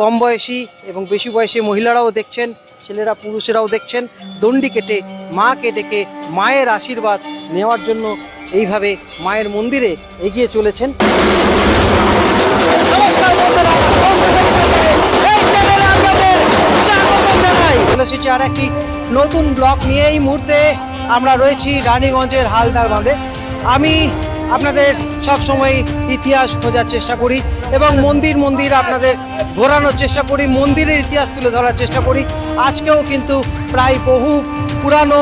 কম বয়সী এবং বেশি বয়সী মহিলারাও দেখছেন, ছেলেরা পুরুষেরাও দেখছেন। দণ্ডি কেটে, মাকে ডেকে মায়ের আশীর্বাদ নেওয়ার জন্য এইভাবে মায়ের মন্দিরে এগিয়ে চলেছেন। এসেছি আর একটি নতুন ব্লগ নিয়ে এই মুহূর্তে আমরা রয়েছি রানীগঞ্জের হালদার বাঁধে। আমি আপনাদের সব সময় ইতিহাস খোঁজার চেষ্টা করি এবং মন্দির মন্দির আপনাদের ঘোরানোর চেষ্টা করি, মন্দিরের ইতিহাস তুলে ধরার চেষ্টা করি। আজকেও কিন্তু প্রায় বহু পুরানো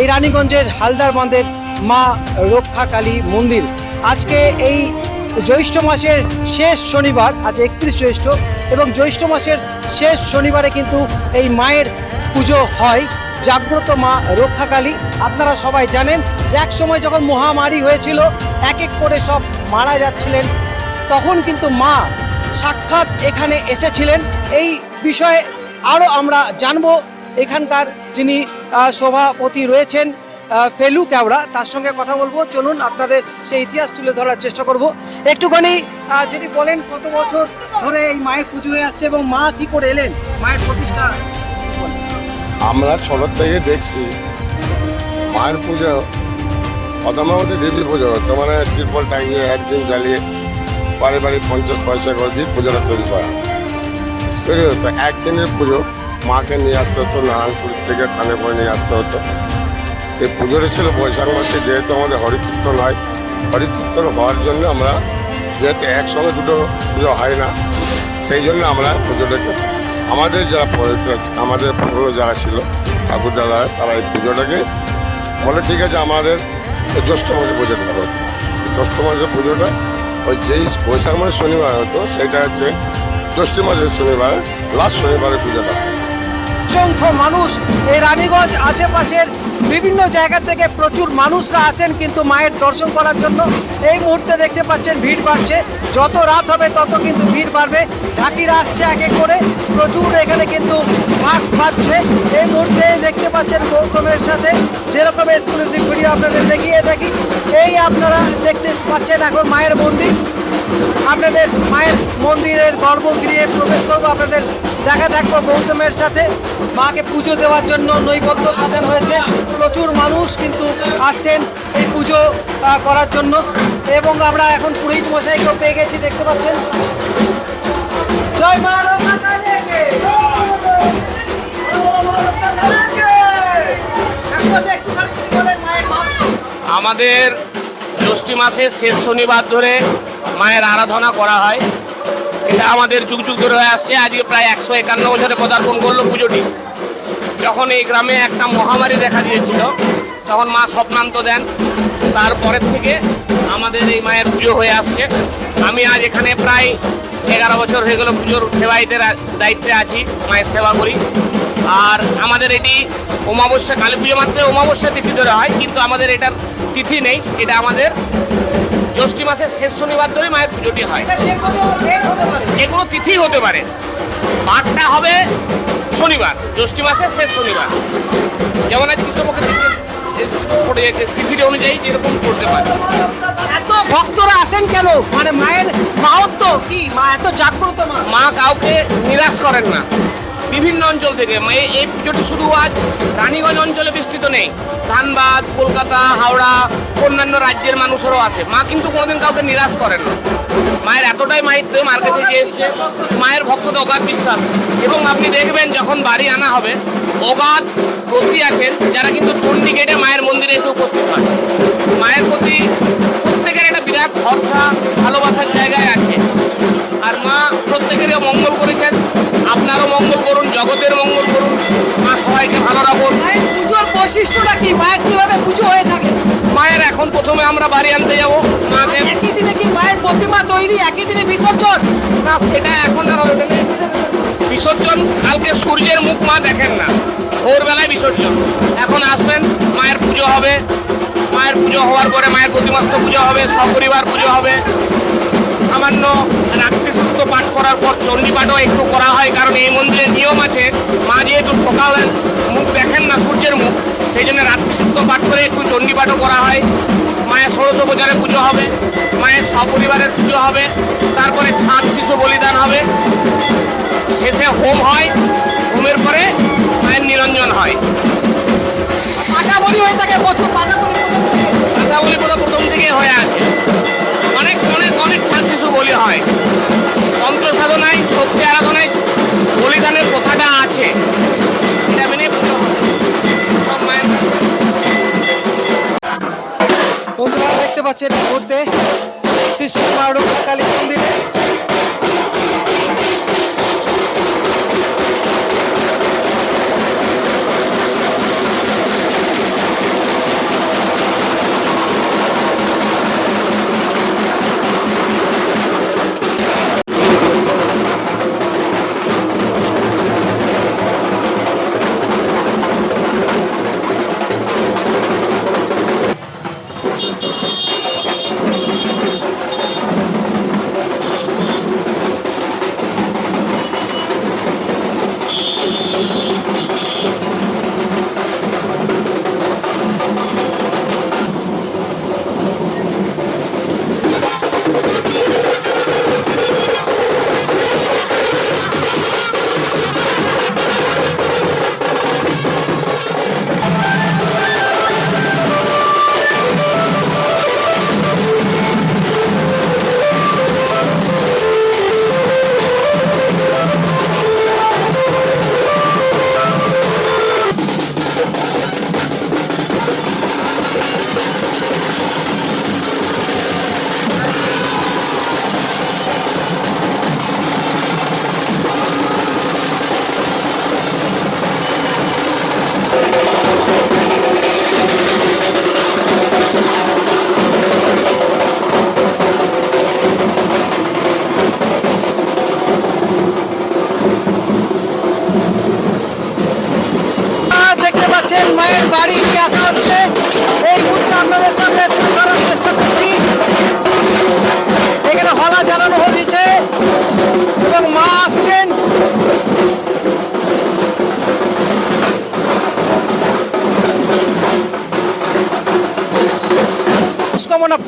এই রানীগঞ্জের হালদার বাঁধের মা রক্ষাকালী মন্দির। আজকে এই জ্যৈষ্ঠ মাসের শেষ শনিবার, আজ একত্রিশ জ্যৈষ্ঠ, এবং জ্যৈষ্ঠ মাসের শেষ শনিবারে কিন্তু এই মায়ের পুজো হয়। জাগ্রত মা রক্ষাকালী। আপনারা সবাই জানেন যে এক সময় যখন মহামারী হয়েছিল, এক এক করে সব মারা যাচ্ছিলেন। তখন কিন্তু মা সাক্ষাৎ এখানে এসেছিলেন। এই বিষয়ে আরও আমরা জানব। এখানকার যিনি সভাপতি রয়েছেন ফেলু ক্যাওড়া, তার সঙ্গে কথা বলব। চলুন আপনাদের সেই ইতিহাস তুলে ধরার চেষ্টা করব। একটুখানি যদি বলেন কত বছর ধরে এই মায়ের পুজো হয়ে আসছে এবং মা কি করে এলেন? মায়ের প্রতিষ্ঠা। আমরা ছোটোর থেকে দেখছি, মায়ের পুজো প্রথমে আমাদের দেবী পুজো হতো। মানে ত্রিপল টাঙিয়ে একদিন জ্বালিয়ে বাড়ি বাড়ি পঞ্চাশ পয়সা করে দিয়ে পুজোটা তৈরি করা। তৈরি হতো। একদিনের পুজো মাকে নিয়ে আসতে হতো নারায়ণপুর থেকে কানে করে নিয়ে আসতে হতো। এই পুজোটা ছিল বৈশাখ মাসে, যেহেতু আমাদের হরিকীর্তন হয়। হরিকীর্তন হওয়ার জন্য আমরা, যেহেতু একসঙ্গে দুটো পুজো হয় না, সেই জন্য আমরা পুজোটাকে আমাদের যারা আমাদের পুরনো যারা ছিল, ঠাকুর দাদা, তারা এই পুজোটাকে বলে, ঠিক আছে, আমাদের জ্যৈষ্ঠ মাসে পুজোটা হবে। জ্যৈষ্ঠ মাসের পুজোটা ওই যেই বৈশাখ মাসের শনিবার হতো সেটা হচ্ছে জ্যৈষ্ঠ মাসের শনিবার লাস্ট শনিবারের পুজোটা। অসংখ্য মানুষ। এই রানীগঞ্জ আশেপাশের বিভিন্ন জায়গা থেকে প্রচুর মানুষরা আসেন কিন্তু মায়ের দর্শন করার জন্য। এই মুহূর্তে দেখতে পাচ্ছেন ভিড় বাড়ছে। যত রাত হবে তত কিন্তু ভিড় বাড়বে। ঢাকিরা আসছে এক এক করে। প্রচুর এখানে কিন্তু ভাগ পাচ্ছে এই মুহূর্তে দেখতে পাচ্ছেন গৌতমের সাথে। যেরকম এক্সক্লুসিভ ভিডিও আপনাদের দেখিয়ে দেখি এই আপনারা দেখতে পাচ্ছেন এখন মায়ের মন্দির। আপনাদের মায়ের মন্দিরের গর্ভগৃহে প্রবেশ করব, আপনাদের দেখা থাকব গৌতমের সাথে মাকে পুজো দেওয়ার জন্য নৈবদ্য সাজানো হয়েছে। প্রচুর মানুষ কিন্তু আসছেন এই পুজো করার জন্য। এবং আমরা এখন পুরোহিত মশাইকেও পেয়ে গেছি, দেখতে পাচ্ছেন। জয়। আমাদের জ্যৈষ্ঠী মাসের শেষ শনিবার ধরে মায়ের আরাধনা করা হয়। এটা আমাদের যুগ যুগ ধরে হয়ে আসছে। আজকে প্রায় একশো একান্ন বছরে পদার্পণ করল পুজোটি। যখন এই গ্রামে একটা মহামারী দেখা দিয়েছিল, তখন মা স্বপ্নান্ত দেন। তারপরের থেকে আমাদের এই মায়ের পুজো হয়ে আসছে। আমি আজ এখানে প্রায় এগারো বছর হয়ে গেল পুজোর সেবাইতের দায়িত্বে আছি, মায়ের সেবা করি। আর আমাদের এটি অমাবস্যা, কালী পুজো মাত্র অমাবস্যা তিথি ধরে হয়, কিন্তু আমাদের এটার তিথি নেই এটা আমাদের জ্যৈষ্ঠী মাসের শেষ শনিবার ধরে মায়ের পুজোটি হয়। যে কোনো ডেট হতে পারে। যে কোনো তিথি হতে পারে। বারটা হবে শনিবার জ্যৈষ্ঠী মাসের শেষ শনিবার। যেমন আজ পড়ে তিথির অনুযায়ী যেরকম করতে পারে। এত ভক্তরা আসেন কেন? মানে মায়ের মাহাত্ম কি? মা এত জাগ্রত মা? মা কাউকে নিরাশ করেন না। বিভিন্ন অঞ্চল থেকে। মা- এই- পুজোটি শুধু আজ রানীগঞ্জ অঞ্চলে বিস্তৃত নেই। ধানবাদ, কলকাতা, হাওড়া, অন্যান্য রাজ্যের মানুষেরও আসে মা কিন্তু কোনোদিন কাউকে নিরাশ করেন না। মায়ের এতটাই মাহিত্য মার কাছে যে এসছে, মায়ের ভক্ততে অগাধ বিশ্বাস। এবং আপনি দেখবেন যখন বাড়ি আনা হবে, অগাধ প্রতি আছেন, যারা কিন্তু টন্ডি গেটে মায়ের মন্দিরে এসে উপস্থিত হয়। মায়ের প্রতি প্রত্যেকের একটা বিরাট ভরসা, ভালোবাসার জায়গায় আছে। আর মা প্রত্যেকেরই মঙ্গল জগতের মঙ্গল করুন। মা সবাইকে ভালো রাখুন। মায়ের পুজোর বৈশিষ্ট্যটা কি? মায়ের কীভাবে পুজো হয়ে থাকে? মায়ের এখন প্রথমে আমরা বাড়ি আনতে যাব। মাকে একই দিনে কি মায়ের প্রতিমা তৈরি? একই দিনে বিসর্জন? না সেটা এখন আর হবে বিসর্জন? কালকে সূর্যের মুখ মা দেখেন না। ভোরবেলায় বিসর্জন। এখন আসবেন মায়ের পুজো হবে। মায়ের পুজো হওয়ার পরে মায়ের প্রতিমাস্ত পুজো হবে সপরিবার পুজো হবে। সামান্য রাত্রি সূত্র পাঠ করার পর চণ্ডী পাঠও একটু করা হয় কারণ সেই জন্য রাত্রি শুদ্ধ পাঠ করে একটু চণ্ডী পাঠও করা হয়। মায়ের ষোড়শ ষোড়শোপচারে পুজো হবে, মায়ের সপরিবারের পুজো হবে, তারপরে ছাদ শিশু বলিদান হবে। শেষে হোম হয়, হোমের পরে পাচ্ছেন এই মুহূর্তে। শ্রী শ্রী মা কালী মন্দিরে।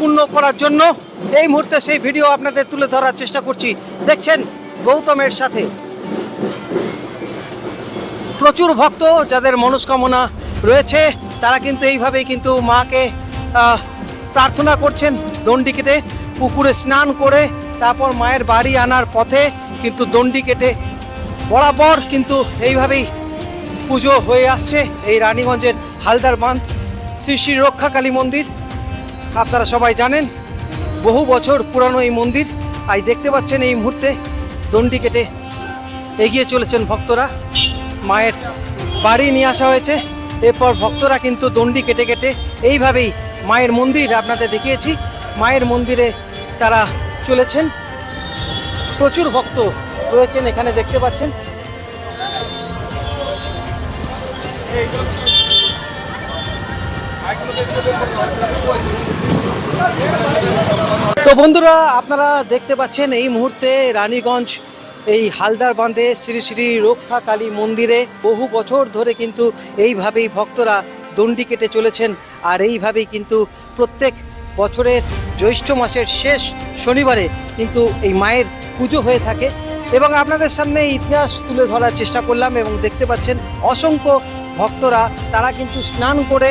পূর্ণ করার জন্য এই মুহূর্তে সেই ভিডিও আপনাদের তুলে ধরার চেষ্টা করছি। দেখছেন গৌতমের সাথে। প্রচুর ভক্ত যাদের মনস্কামনা রয়েছে, তারা কিন্তু এইভাবেই কিন্তু মাকে প্রার্থনা করছেন দণ্ডি কেটে পুকুরে স্নান করে তারপর মায়ের বাড়ি আনার পথে কিন্তু দণ্ডি কেটে বরাবর কিন্তু এইভাবেই পুজো হয়ে আসছে। এই রানীগঞ্জের হালদার বাঁধ, শ্রী শ্রী রক্ষাকালী মন্দির। আপনারা সবাই জানেন, বহু বছর পুরানো এই মন্দির, আজ দেখতে পাচ্ছেন এই মুহূর্তে দণ্ডি কেটে এগিয়ে চলেছেন ভক্তরা। মায়ের বাড়ি নিয়ে আসা হয়েছে, এরপর ভক্তরা কিন্তু দণ্ডি কেটে কেটে এইভাবেই মায়ের মন্দির আপনাদের দেখিয়েছি। মায়ের মন্দিরে তারা চলেছেন। প্রচুর ভক্ত রয়েছেন এখানে দেখতে পাচ্ছেন। তো বন্ধুরা, আপনারা দেখতে পাচ্ছেন এই মুহূর্তে রানীগঞ্জ, এই হালদার বাঁধে শ্রী শ্রী রক্ষা কালী মন্দিরে বহু বছর ধরে কিন্তু এইভাবেই ভক্তরা দণ্ডি কেটে চলেছেন আর এইভাবেই কিন্তু প্রত্যেক বছরের জ্যৈষ্ঠ মাসের শেষ শনিবারে কিন্তু এই মায়ের পুজো হয়ে থাকে এবং আপনাদের সামনে ইতিহাস তুলে ধরার চেষ্টা করলাম এবং দেখতে পাচ্ছেন অসংখ্য ভক্তরা, তারা কিন্তু স্নান করে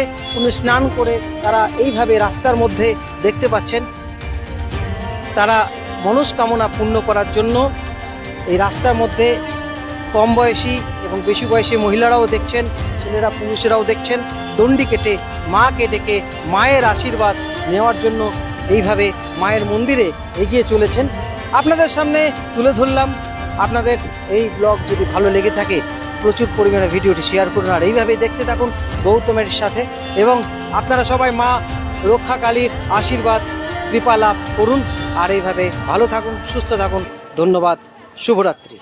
স্নান করে তারা এইভাবে রাস্তার মধ্যে দেখতে পাচ্ছেন। তারা মনস্কামনা পূর্ণ করার জন্য এই রাস্তার মধ্যে কম বয়সী এবং বেশি বয়সী মহিলারাও দেখছেন, ছেলেরা, পুরুষেরাও দেখছেন, দণ্ডি কেটে, মাকে ডেকে মায়ের আশীর্বাদ নেওয়ার জন্য এইভাবে মায়ের মন্দিরে এগিয়ে চলেছেন। আপনাদের সামনে তুলে ধরলাম। আপনাদের এই ব্লগ যদি ভালো লেগে থাকে, প্রচুর পরিমাণে ভিডিওটি শেয়ার করুন আর এইভাবেই দেখতে থাকুন গৌতমের সাথে এবং আপনারা সবাই মা রক্ষাকালীর আশীর্বাদ, কৃপা লাভ করুন। আর এইভাবে ভালো থাকুন সুস্থ থাকুন। ধন্যবাদ শুভরাত্রি।